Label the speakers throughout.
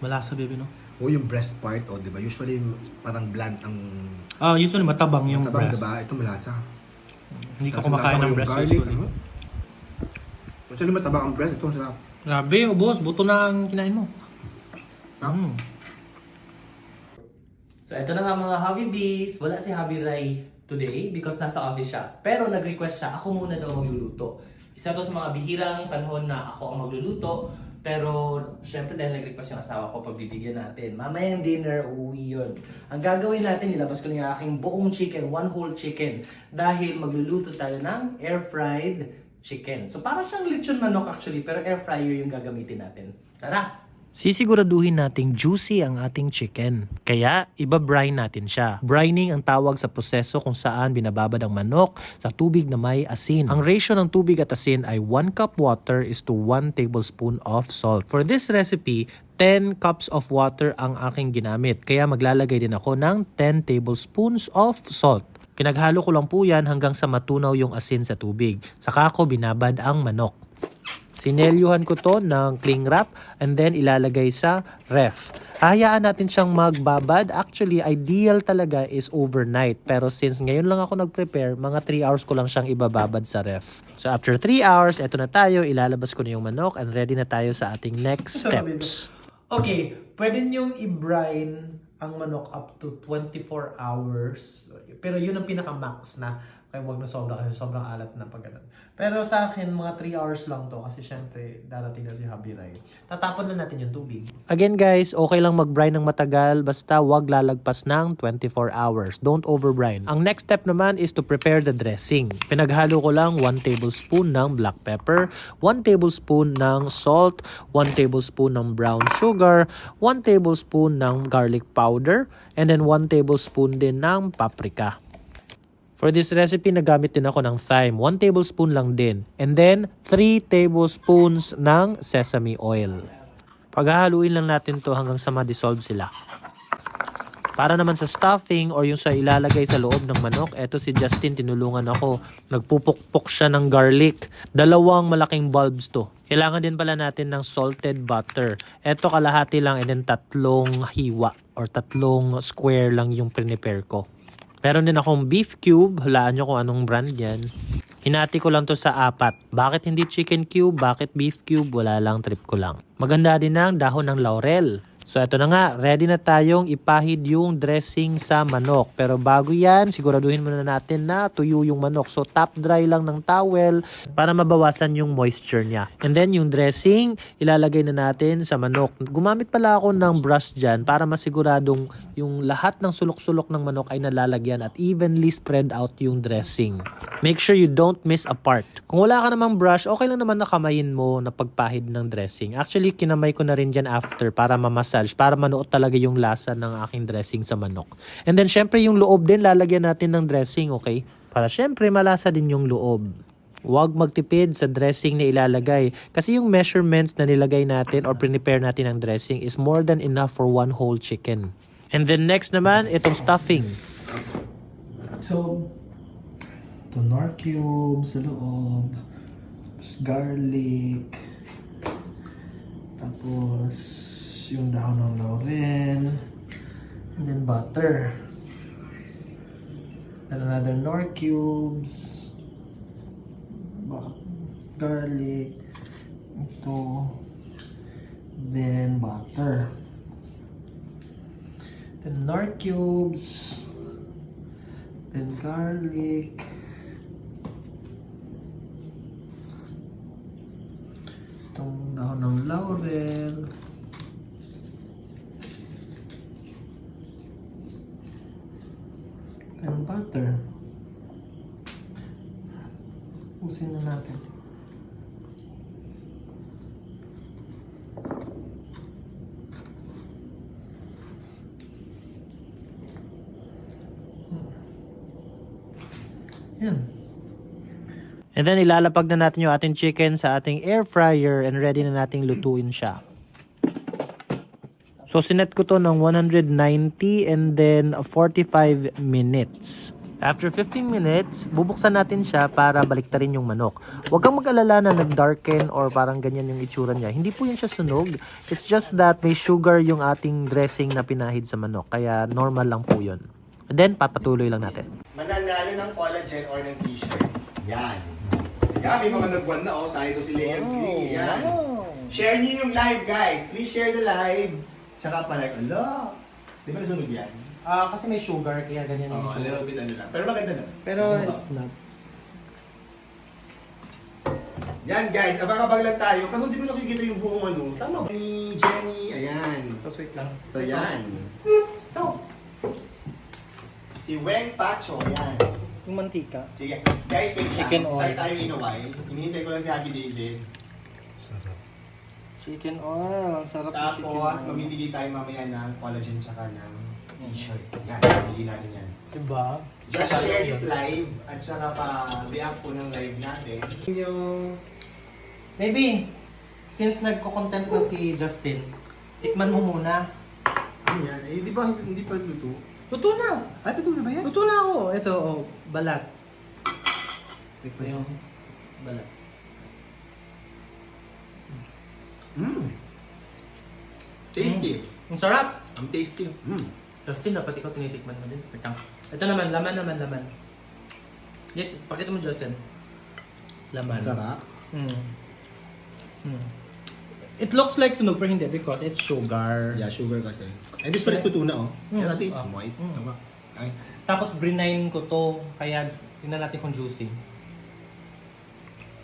Speaker 1: Malasa, baby, no?
Speaker 2: O yung breast part, o di ba? Usually parang bland ang
Speaker 1: Ah, usually matabang yung
Speaker 2: matabang,
Speaker 1: breast.
Speaker 2: di ba? Ito malasa.
Speaker 1: Hindi ka
Speaker 2: Kasi
Speaker 1: kumakain ng breast
Speaker 2: garlic,
Speaker 1: usually.
Speaker 2: ano? Usually matabang ang breast, ito sa
Speaker 1: Grabe, oh, boss. Buto na ang kinain mo.
Speaker 2: Ah.
Speaker 1: Mm.
Speaker 3: So, ito na nga mga Hobby Bees. Wala si Hobby Rai today because nasa office siya. Pero nag-request siya, ako muna daw magluluto. Isa to sa mga bihirang panahon na ako ang magluluto. Pero, syempre dahil nag-request yung asawa ko, pagbibigyan natin. Mamayang dinner, uuwi yun. Ang gagawin natin, ilabas ko na yung aking buong chicken, one whole chicken. Dahil magluluto tayo ng air-fried chicken. So, para siyang lechon manok actually, pero air fryer yung gagamitin natin. Tara!
Speaker 4: Sisiguraduhin nating juicy ang ating chicken. Kaya, iba-brine natin siya. Brining ang tawag sa proseso kung saan binababad ang manok sa tubig na may asin. Ang ratio ng tubig at asin ay 1 cup water is to 1 tablespoon of salt. For this recipe, 10 cups of water ang aking ginamit. Kaya maglalagay din ako ng 10 tablespoons of salt. Pinaghalo ko lang po yan hanggang sa matunaw yung asin sa tubig. Saka ko binabad ang manok. Sinelyuhan ko to ng cling wrap and then ilalagay sa ref. Hayaan natin siyang magbabad. Actually, ideal talaga is overnight. Pero since ngayon lang ako nag-prepare, mga 3 hours ko lang siyang ibababad sa ref. So after 3 hours, eto na tayo. Ilalabas ko na yung manok and ready na tayo sa ating next steps.
Speaker 1: Okay, pwede niyong i-brine ang manok up to 24 hours. Pero yun ang pinaka-max na. Kaya wag na sobra kasi sobrang alat na pag ganun. Pero sa akin, mga 3 hours lang to kasi syempre darating na si Habi Rai. Tatapon lang natin yung tubig.
Speaker 4: Again guys, okay lang mag-brine ng matagal basta wag lalagpas ng 24 hours. Don't over-brine. Ang next step naman is to prepare the dressing. Pinaghalo ko lang 1 tablespoon ng black pepper, 1 tablespoon ng salt, 1 tablespoon ng brown sugar, 1 tablespoon ng garlic powder, and then 1 tablespoon din ng paprika. For this recipe, nagamit din ako ng thyme. 1 tablespoon lang din. And then, 3 tablespoons ng sesame oil. Paghahaluin lang natin to hanggang sa ma-dissolve sila. Para naman sa stuffing or yung sa ilalagay sa loob ng manok, eto si Justin tinulungan ako. Nagpupukpok siya ng garlic. Dalawang malaking bulbs to. Kailangan din pala natin ng salted butter. Eto kalahati lang and then tatlong hiwa or tatlong square lang yung prepare ko. Meron din akong beef cube. Hulaan nyo kung anong brand yan. Hinati ko lang to sa apat. Bakit hindi chicken cube? Bakit beef cube? Wala lang, trip ko lang. Maganda din ang dahon ng laurel. So ito na nga, ready na tayong ipahid yung dressing sa manok. Pero bago yan, siguraduhin muna natin na tuyo yung manok. So top dry lang ng towel para mabawasan yung moisture niya. And then yung dressing, ilalagay na natin sa manok. Gumamit pala ako ng brush dyan para masiguradong yung lahat ng sulok-sulok ng manok ay nalalagyan at evenly spread out yung dressing. Make sure you don't miss a part. Kung wala ka namang brush, okay lang naman na kamayin mo na pagpahid ng dressing. Actually, kinamay ko na rin dyan after para mamasage, para manuot talaga yung lasa ng aking dressing sa manok. And then, syempre, yung loob din, lalagyan natin ng dressing, okay? Para syempre, malasa din yung loob. Huwag magtipid sa dressing na ilalagay kasi yung measurements na nilagay natin or prepare natin ng dressing is more than enough for one whole chicken. And then next naman, itong stuffing.
Speaker 5: So, ito nor cube sa loob. Tapos garlic. Tapos, yung dahon ng laurel. And then butter. And another nor cubes. Garlic. Ito. Then butter. Then nor cubes. Then garlic. Itong dahon ng laurel. Then butter. Usin na natin.
Speaker 4: And then ilalapag na natin yung ating chicken sa ating air fryer and ready na nating lutuin siya. So sinet ko to ng 190 and then 45 minutes. After 15 minutes, bubuksan natin siya para baliktarin yung manok. Huwag kang mag-alala na nag-darken or parang ganyan yung itsura niya. Hindi po yun siya sunog. It's just that may sugar yung ating dressing na pinahid sa manok. Kaya normal lang po yun. And then, papatuloy lang natin.
Speaker 2: Mananalo ng collagen or ng t-shirt. Yan. Yan, may mga nagwan na oh. Sayo to si Leon Cree. Yan. Share niyo yung live, guys. Please share the live. Tsaka pa like, ala. Di ba nasunog yan?
Speaker 1: Ah, kasi may sugar, kaya ganyan yung
Speaker 2: a little bit ano lang. Pero maganda na.
Speaker 1: Pero it's not.
Speaker 2: Yan guys, abang-abang lang tayo. Kasi hindi ko nakikita yung buong ano. Tama ba? Ni Jenny, ayan.
Speaker 1: Tapos wait lang.
Speaker 2: So yan. Ito. Si Weng Pacho, ayan.
Speaker 1: Yung mantika.
Speaker 2: Sige. Guys, wait
Speaker 1: Chicken
Speaker 2: lang.
Speaker 1: oil.
Speaker 2: Start tayo in a while. Hinihintay ko lang si Happy David.
Speaker 1: Chicken oil. Ang sarap ng chicken
Speaker 2: Tapos,
Speaker 1: oil.
Speaker 2: mamimili tayo mamaya ng collagen tsaka ng t-shirt. Yan, mamili natin yan.
Speaker 1: Diba?
Speaker 2: Just share this live at saka pa-react po ng live natin. Yung...
Speaker 1: Maybe, since nagko-content na si Justin, tikman mo muna.
Speaker 2: Ano yan? Eh, di ba hindi pa luto?
Speaker 1: Luto na.
Speaker 2: Ay, luto na ba yan?
Speaker 1: Luto na ako. Ito, oh, balat. Ito yung balat.
Speaker 2: Mmm. Tasty.
Speaker 1: Ang sarap.
Speaker 2: Ang tasty. Mmm.
Speaker 1: Justin, dapat ikaw tinitikman mo din. Wait lang. Ito naman, laman naman, laman. Dit, pakita mo Justin. Laman.
Speaker 2: Sarap.
Speaker 1: Mm. Mm. It looks like sunog pero hindi because it's sugar.
Speaker 2: Yeah, sugar kasi. And this one is tuna, oh.
Speaker 1: Mm.
Speaker 2: Kaya natin it's
Speaker 1: Ah.
Speaker 2: moist.
Speaker 1: Mm.
Speaker 2: Tama. Ay.
Speaker 1: Tapos brinain ko to, kaya tingnan natin kung juicy.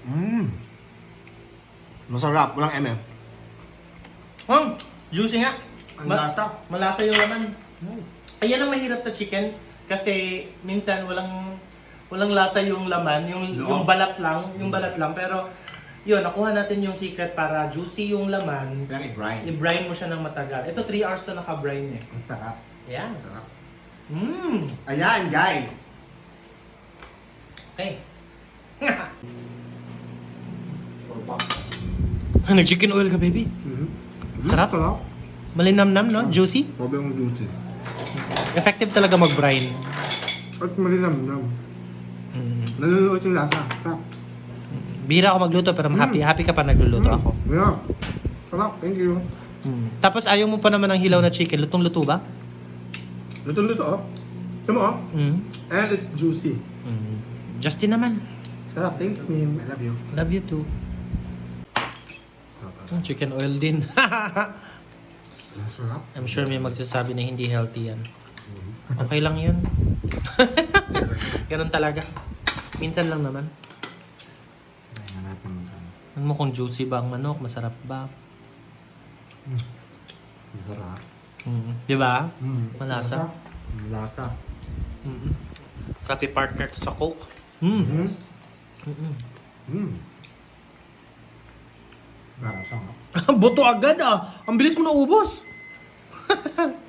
Speaker 2: Mmm. Masarap. Walang MM.
Speaker 1: Hmm, juicy nga.
Speaker 2: Ang lasa.
Speaker 1: Malasa yung laman. Ayan ang mahirap sa chicken kasi minsan walang walang lasa yung laman, yung
Speaker 2: No.
Speaker 1: yung balat lang, yung balat lang pero yun, nakuha natin yung secret para juicy yung laman.
Speaker 2: Kaya i-brine.
Speaker 1: I-brine mo siya ng matagal. Ito 3 hours na naka-brine eh.
Speaker 2: Ang sarap.
Speaker 1: Ayan.
Speaker 2: Ang sarap.
Speaker 1: Mmm.
Speaker 2: Ayan, guys.
Speaker 1: Okay.
Speaker 4: Nag-chicken oil ka, baby.
Speaker 2: Mm-hmm.
Speaker 4: Sarap.
Speaker 2: Sarap.
Speaker 4: Malinamnam, no? Juicy.
Speaker 2: Sobrang juicy.
Speaker 4: Effective talaga mag-brine.
Speaker 2: At malinamnam.
Speaker 4: Mm.
Speaker 2: Naluluot yung lasa. Sarap.
Speaker 4: Bira ako magluto pero happy happy ka pa nagluluto ako.
Speaker 2: Yeah. Sarap. Thank you.
Speaker 4: Mm. Tapos ayaw mo pa naman ng hilaw na chicken. Lutong-luto ba?
Speaker 2: Luto-luto, oh. Tama, oh.
Speaker 4: Mm.
Speaker 2: And it's juicy.
Speaker 4: Mm. Justin naman.
Speaker 2: Sarap. Thank you, Mim. I love you.
Speaker 4: Love you too. Mm, Chicken oil din.
Speaker 2: Ang sarap.
Speaker 4: I'm sure may magsasabi na hindi healthy yan. Okay lang yun. Ganun talaga. Minsan lang naman. Ano mo kung juicy ba ang manok? Masarap ba?
Speaker 2: Sarap.
Speaker 4: Mm. Di ba?
Speaker 2: Mm.
Speaker 4: Malasa.
Speaker 2: Lasa.
Speaker 4: Mm. Sarap i-partner to sa Coke. Mm.
Speaker 2: Mm.
Speaker 4: Mm-mm.
Speaker 2: Mm. Lasa.
Speaker 4: Buto agad ah. Ang bilis mo naubos.